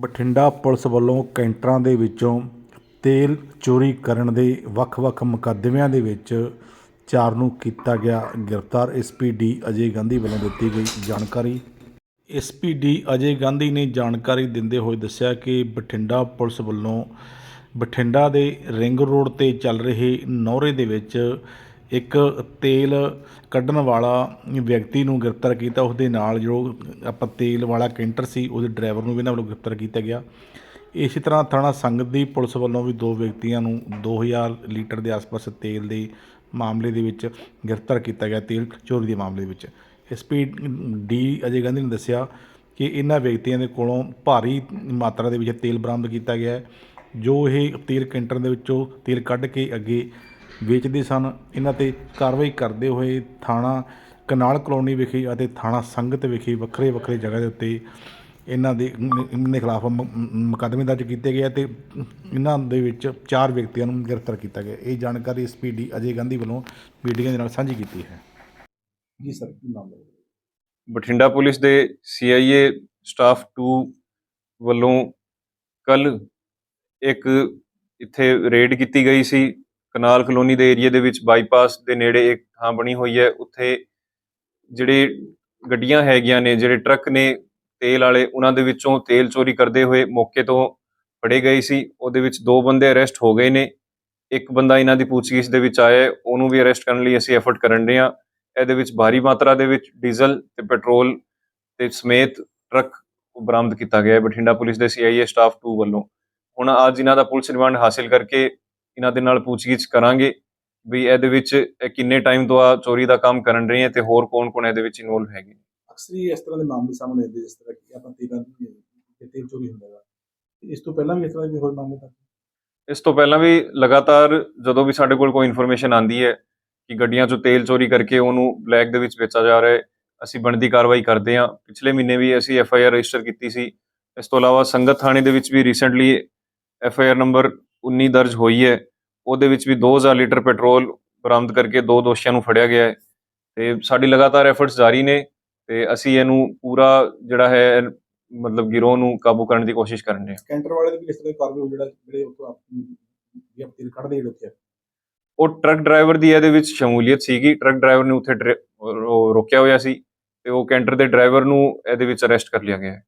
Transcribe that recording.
Bathinda police ਵੱਲੋਂ ਕੈਂਟਰਾਂ ਦੇ ਵਿੱਚੋਂ ਤੇਲ ਚੋਰੀ ਕਰਨ ਦੇ ਵੱਖ-ਵੱਖ ਮੁਕੱਦਮਿਆਂ ਦੇ ਵਿੱਚ ਚਾਰ ਨੂੰ ਕੀਤਾ ਗਿਆ ਗ੍ਰਿਫਤਾਰ। ਐਸਪੀ ਡੀ ਅਜੇ ਗਾਂਧੀ ਵੱਲੋਂ ਦਿੱਤੀ ਗਈ ਜਾਣਕਾਰੀ। ਐਸਪੀ ਡੀ ਅਜੇ ਗਾਂਧੀ ਨੇ ਜਾਣਕਾਰੀ ਦਿੰਦੇ ਹੋਏ ਦੱਸਿਆ ਕਿ ਬਠਿੰਡਾ ਪੁਲਿਸ ਵੱਲੋਂ ਬਠਿੰਡਾ ਦੇ ਰਿੰਗ ਰੋਡ ਤੇ ਚੱਲ ਰਹੇ ਨੌਰੇ ਦੇ ਵਿੱਚ ਇੱਕ ਤੇਲ ਕੱਢਣ ਵਾਲਾ ਵਿਅਕਤੀ ਨੂੰ ਗ੍ਰਿਫਤਾਰ ਕੀਤਾ। ਉਸ ਦੇ ਨਾਲ ਜੋ ਆਪਾਂ ਤੇਲ ਵਾਲਾ ਕੈਂਟਰ ਸੀ, ਉਹਦੇ ਡਰਾਈਵਰ ਨੂੰ ਵੀ ਇਹਨਾਂ ਵੱਲੋਂ ਗ੍ਰਿਫਤਾਰ ਕੀਤਾ ਗਿਆ। ਇਸੇ ਤਰ੍ਹਾਂ ਥਾਣਾ ਸੰਗਤ ਦੀ ਪੁਲਿਸ ਵੱਲੋਂ ਵੀ ਦੋ ਵਿਅਕਤੀਆਂ ਨੂੰ 2000 ਲੀਟਰ ਦੇ ਆਸ-ਪਾਸ ਤੇਲ ਦੇ ਮਾਮਲੇ ਦੇ ਵਿੱਚ ਗ੍ਰਿਫਤਾਰ ਕੀਤਾ ਗਿਆ, ਤੇਲ ਚੋਰੀ ਦੇ ਮਾਮਲੇ ਵਿੱਚ। ਐਸਪੀ ਡੀ ਅਜੇ ਗਾਂਧੀ ਨੇ ਦੱਸਿਆ ਕਿ ਇਹਨਾਂ ਵਿਅਕਤੀਆਂ ਦੇ ਕੋਲੋਂ ਭਾਰੀ ਮਾਤਰਾ ਦੇ ਵਿੱਚ ਤੇਲ ਬਰਾਮਦ ਕੀਤਾ ਗਿਆ ਹੈ। ਜੋ ਇਹ ਤੇਲ ਕੈਂਟਰ ਦੇ ਵਿੱਚੋਂ ਤੇਲ ਕੱਢ ਕੇ ਅੱਗੇ ਵੇਚਦੇ ਸਨ। ਇਹਨਾਂ ਤੇ ਕਾਰਵਾਈ ਕਰਦੇ ਹੋਏ ਥਾਣਾ ਕਨਾਲ ਕਲੋਨੀ ਵਿਖੇ ਅਤੇ ਥਾਣਾ ਸੰਗਤ ਵਿਖੇ ਵੱਖਰੇ ਵੱਖਰੇ ਜਗ੍ਹਾ ਦੇ ਉੱਤੇ ਇਹਨਾਂ ਦੇ ਇਹਨਾਂ ਦੇ ਖਿਲਾਫ ਮੁਕੱਦਮੇ ਦਰਜ ਕੀਤੇ ਗਏ ਅਤੇ ਇਹਨਾਂ ਦੇ ਵਿੱਚ ਚਾਰ ਵਿਅਕਤੀਆਂ ਨੂੰ ਗ੍ਰਿਫਤਾਰ ਕੀਤਾ ਗਿਆ। ਇਹ ਜਾਣਕਾਰੀ ਐਸਪੀ ਡੀ ਅਜੇ ਗਾਂਧੀ ਵੱਲੋਂ ਮੀਡੀਆ ਦੇ ਨਾਲ ਸਾਂਝੀ ਕੀਤੀ ਹੈ। ਜੀ ਸਰ ਕੀ ਨਾਮ ਹੈ? ਬਠਿੰਡਾ ਪੁਲਿਸ ਦੇ ਸੀਆਈਏ ਸਟਾਫ 2 ਵੱਲੋਂ ਕੱਲ ਇੱਕ ਇੱਥੇ ਰੇਡ ਕੀਤੀ ਗਈ ਸੀ। ਕਨਾਲ ਕਲੋਨੀ ਦੇ ਏਰੀਆ ਦੇ ਵਿੱਚ ਬਾਈਪਾਸ ਦੇ ਨੇੜੇ ਇੱਕ ਥਾਂ ਬਣੀ ਹੋਈ ਹੈ। ਉੱਥੇ ਜਿਹੜੇ ਗੱਡੀਆਂ ਹੈਗੀਆਂ ਨੇ, ਜਿਹੜੇ ਟਰੱਕ ਨੇ, ਤੇਲ ਵਾਲੇ, ਉਹਨਾਂ ਦੇ ਵਿੱਚੋਂ ਤੇਲ ਚੋਰੀ ਕਰਦੇ ਹੋਏ ਮੌਕੇ ਤੋਂ ਫੜੇ ਗਏ ਸੀ। ਉਹਦੇ ਵਿੱਚ ਦੋ ਬੰਦੇ ਅਰੈਸਟ ਹੋ ਗਏ ਨੇ। ਇੱਕ ਬੰਦਾ ਇਹਨਾਂ ਦੀ ਪੁੱਛਗਿੱਛ ਦੇ ਵਿੱਚ ਆਇਆ ਉਹਨੂੰ ਵੀ ਅਰੈਸਟ ਕਰਨ ਲਈ ਅਸੀਂ ਐਫਰਟ ਕਰਨ ਰਹੇ ਹਾਂ। ਇਹਦੇ ਵਿੱਚ ਭਾਰੀ ਮਾਤਰਾ ਦੇ ਵਿੱਚ ਡੀਜ਼ਲ ਤੇ ਪੈਟਰੋਲ ਤੇ ਸਮੇਤ ਟਰੱਕ ਬਰਾਮਦ ਕੀਤਾ ਗਿਆ ਹੈ। ਬਠਿੰਡਾ ਪੁਲਿਸ ਦੇ ਸੀਆਈਏ ਸਟਾਫ 2 ਵੱਲੋਂ। ਹੁਣ ਅੱਜ ਇਹਨਾਂ ਦਾ ਪੁਲਿਸ ਰਿਮਾਂਡ ਹਾਸਿਲ ਕਰਕੇ ਇਹਨਾਂ ਦੇ ਨਾਲ ਪੁੱਛਗਿੱਛ ਕਰਾਂਗੇ ਵੀ ਇਹਦੇ ਵਿੱਚ ਇਹ ਕਿੰਨੇ ਟਾਈਮ ਤੋਂ ਆ ਚੋਰੀ ਦਾ ਕੰਮ ਕਰਨ ਰਹੇ ਹੈ ਤੇ ਹੋਰ ਕੌਣ-ਕੌਣ ਇਹਦੇ ਵਿੱਚ ਇਨਵੋਲਵ ਹੈਗੇ ਅਕਸਰ ਹੀ ਇਸ ਤਰ੍ਹਾਂ ਦੇ ਮਾਮਲੇ ਸਾਹਮਣੇ ਆਉਂਦੇ ਜਿਸ ਤਰ੍ਹਾਂ ਕਿ ਆਪਾਂ ਤੇਲਾਂ ਦੀ ਤੇਲ ਚੋਰੀ ਹੁੰਦਾ ਹੈ ਇਸ ਤੋਂ ਪਹਿਲਾਂ ਵੀ ਇਸ ਤਰ੍ਹਾਂ ਦੇ ਹੋਰ ਮਾਮਲੇ ਤਾਂ ਇਸ ਤੋਂ ਪਹਿਲਾਂ ਵੀ ਲਗਾਤਾਰ ਜਦੋਂ ਵੀ ਸਾਡੇ ਕੋਲ ਕੋਈ ਇਨਫੋਰਮੇਸ਼ਨ ਆਂਦੀ ਹੈ ਕਿ ਗੱਡੀਆਂ 'ਚੋਂ ਤੇਲ ਚੋਰੀ ਕਰਕੇ ਉਹਨੂੰ ਬਲੈਕ ਦੇ ਵਿੱਚ ਵੇਚਿਆ ਜਾ ਰਿਹਾ ਹੈ ਅਸੀਂ ਬਣਦੀ ਕਾਰਵਾਈ ਕਰਦੇ ਹਾਂ। ਪਿਛਲੇ ਮਹੀਨੇ ਵੀ ਅਸੀਂ ਐਫ ਆਈ ਆਰ ਰਜਿਸਟਰ ਕੀਤੀ ਸੀ। ਇਸ ਤੋਂ ਇਲਾਵਾ ਸੰਗਤ ਥਾਣੇ ਦੇ ਵਿੱਚ ਵੀ recently F I R number 19 ਦਰਜ ਹੋਈ ਹੈ। ਉਹਦੇ ਵਿੱਚ ਵੀ 2000 ਲੀਟਰ ਪੈਟਰੋਲ ਬਰਾਮਦ ਕਰਕੇ ਦੋ ਦੋਸ਼ੀਆਂ ਨੂੰ ਫੜਿਆ ਗਿਆ ਹੈ। ਤੇ ਸਾਡੀ ਲਗਾਤਾਰ ਐਫਰਟਸ ਜਾਰੀ ਨੇ ਤੇ ਅਸੀਂ ਇਹਨੂੰ ਪੂਰਾ ਜਿਹੜਾ ਹੈ ਮਤਲਬ ਗਿਰੋਹ ਨੂੰ ਕਾਬੂ ਕਰਨ ਦੀ ਕੋਸ਼ਿਸ਼ ਕਰਨ ਰਹੇ ਹਾਂ। ਕੈਂਟਰ ਵਾਲੇ ਦੇ ਵੀ ਕਿਸ ਤਰ੍ਹਾਂ ਕਾਰਵਾਈ ਹੋਈ ਜਿਹੜਾ ਜਿਹੜੇ ਉੱਥੋਂ ਆਪਣੀ ਵੀ ਆਪ ਤੇਲ ਕੱਢਦੇ ਜਿਹੜੇ ਉੱਥੇ ਉਹ ਟਰੱਕ ਡਰਾਈਵਰ ਦੀ ਇਹਦੇ ਵਿੱਚ ਸ਼ਮੂਲੀਅਤ ਸੀਗੀ। ਟਰੱਕ ਡਰਾਈਵਰ ਨੇ ਉੱਥੇ ਰੋਕਿਆ ਹੋਇਆ ਸੀ ਤੇ ਉਹ ਕੈਂਟਰ ਦੇ ਡਰਾਈਵਰ ਨੂੰ ਇਹਦੇ ਵਿੱਚ ਅਰੈਸਟ ਕਰ ਲਿਆ ਗਿਆ ਹੈ।